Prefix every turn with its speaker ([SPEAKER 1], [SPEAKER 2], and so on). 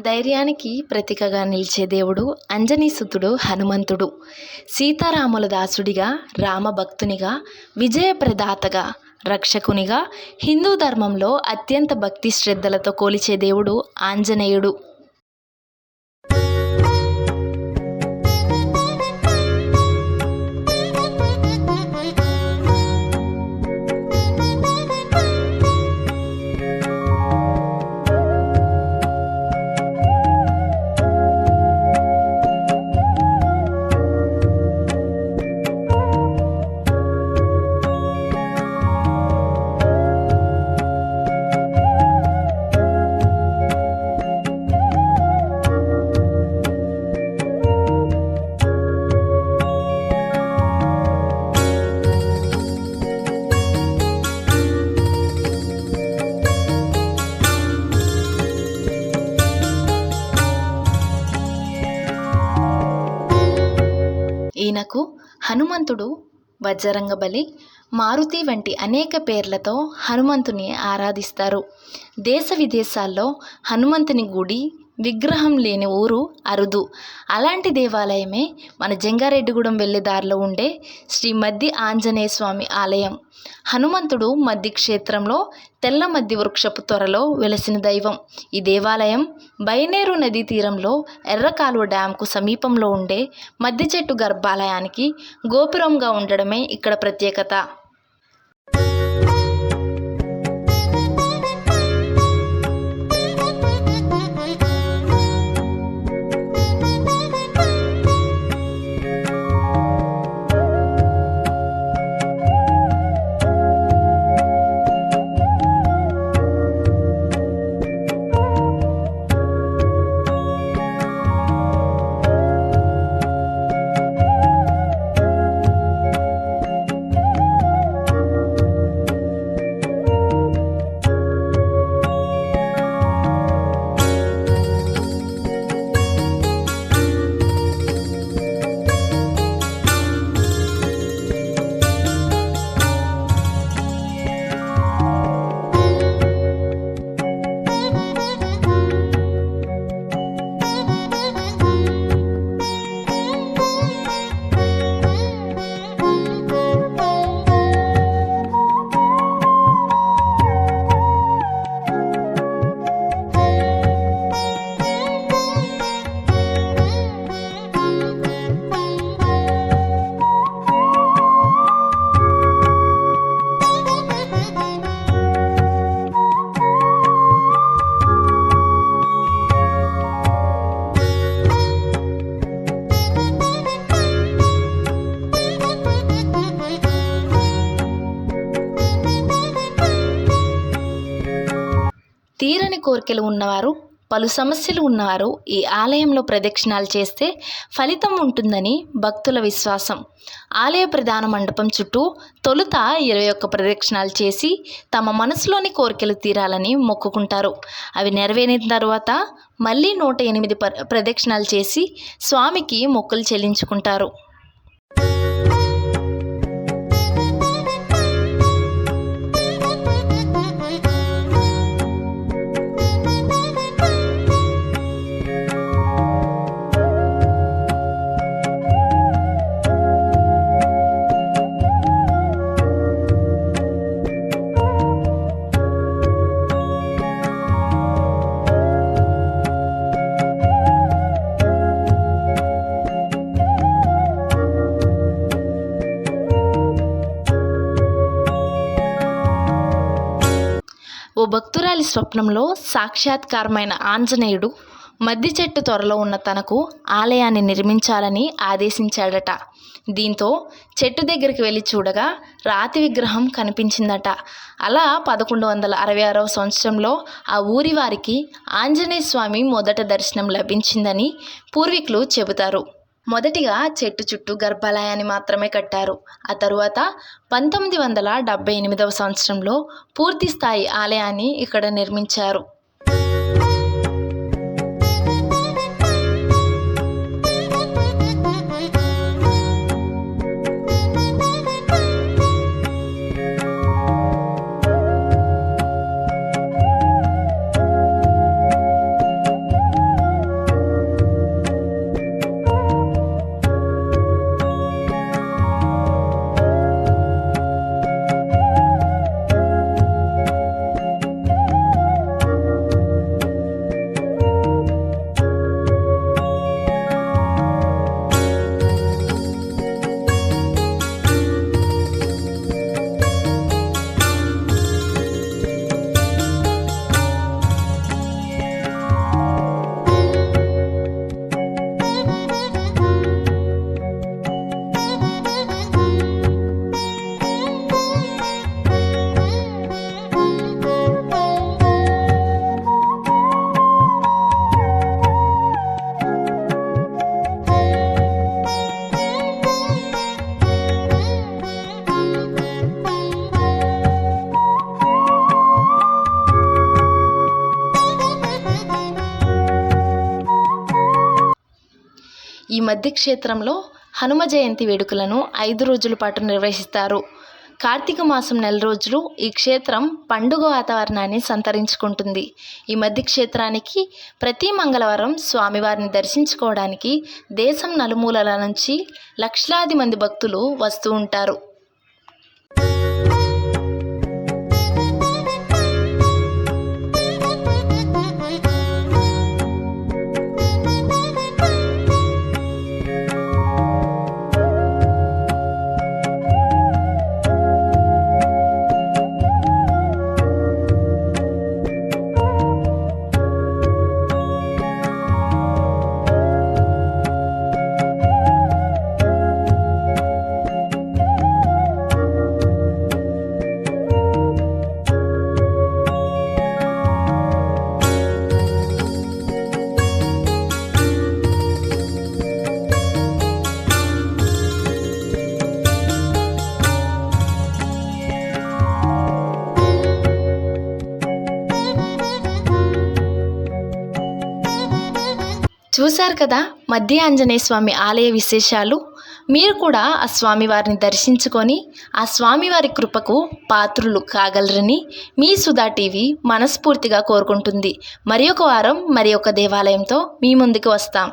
[SPEAKER 1] ధైర్యానికి ప్రతీకగా నిలిచే దేవుడు అంజనీసుతుడు హనుమంతుడు. సీతారాముల దాసుడిగా రామభక్తునిగా విజయప్రదాతగా రక్షకునిగా హిందూ ధర్మంలో అత్యంత భక్తి శ్రద్ధలతో కొలిచే దేవుడు ఆంజనేయుడు. హనుమంతుడు వజ్రరంగబలి మారుతి వంటి అనేక పేర్లతో హనుమంతుని ఆరాధిస్తారు. దేశ విదేశాల్లో హనుమంతుని గుడి విగ్రహం లేని ఊరు అరుదు. అలాంటి దేవాలయమే మన జంగారెడ్డిగూడెం వెళ్ళే దారిలో ఉండే శ్రీ మద్ది ఆంజనేయ స్వామి ఆలయం. హనుమంతుడు మద్ది క్షేత్రంలో తెల్ల మద్ది వృక్షపు త్వరలో వెలసిన దైవం. ఈ దేవాలయం బైనేరు నదీ తీరంలో ఎర్రకాలువ డ్యాంకు సమీపంలో ఉండే మద్ది చెట్టు గర్భాలయానికి గోపురంగా ఉండడమే ఇక్కడ ప్రత్యేకత. తీరని కోరికలు ఉన్నవారు పలు సమస్యలు ఉన్నవారు ఈ ఆలయంలో ప్రదక్షిణాలు చేస్తే ఫలితం ఉంటుందని భక్తుల విశ్వాసం. ఆలయ ప్రధాన మండపం చుట్టూ తొలుత ఇరవై ఒక్క ప్రదక్షిణాలు చేసి తమ మనసులోని కోరికలు తీరాలని మొక్కుకుంటారు. అవి నెరవేరిన తర్వాత మళ్ళీ నూట ఎనిమిది ప్ర ప్రదక్షిణాలు చేసి స్వామికి మొక్కులు చెల్లించుకుంటారు. భక్తురాలి స్వప్నంలో సాక్షాత్కారమైన ఆంజనేయుడు మద్ది చెట్టు త్వరలో ఉన్న తనకు ఆలయాన్ని నిర్మించాలని ఆదేశించాడట. దీంతో చెట్టు దగ్గరికి వెళ్ళి చూడగా రాతి విగ్రహం కనిపించిందట. అలా పదకొండు వందల అరవై ఆరవ సంవత్సరంలో ఆ ఊరి వారికి ఆంజనేయ స్వామి మొదట దర్శనం లభించిందని పూర్వీకులు చెబుతారు. మొదటిగా చెట్టు చుట్టూ గర్భాలయాన్ని మాత్రమే కట్టారు. ఆ తరువాత పంతొమ్మిది వందల డెబ్భై ఎనిమిదవ సంవత్సరంలో పూర్తి స్థాయి ఆలయాన్ని ఇక్కడ నిర్మించారు. ఈ మధ్య క్షేత్రంలో హనుమ జయంతి వేడుకలను ఐదు రోజుల పాటు నిర్వహిస్తారు. కార్తీక మాసం నెల రోజులు ఈ క్షేత్రం పండుగ వాతావరణాన్ని సంతరించుకుంటుంది. ఈ మధ్య క్షేత్రానికి ప్రతి మంగళవారం స్వామివారిని దర్శించుకోవడానికి దేశం నలుమూలల నుంచి లక్షలాది మంది భక్తులు వస్తూ ఉంటారు. చూశారు కదా మధ్య ఆంజనేయ స్వామి ఆలయ విశేషాలు? మీరు కూడా ఆ స్వామివారిని దర్శించుకొని ఆ స్వామివారి కృపకు పాత్రులు కాగలరని మీ సుధా టీవీ మనస్ఫూర్తిగా కోరుకుంటుంది. మరి ఒక వారం మరి ఒక దేవాలయంతో మీ ముందుకు వస్తాం.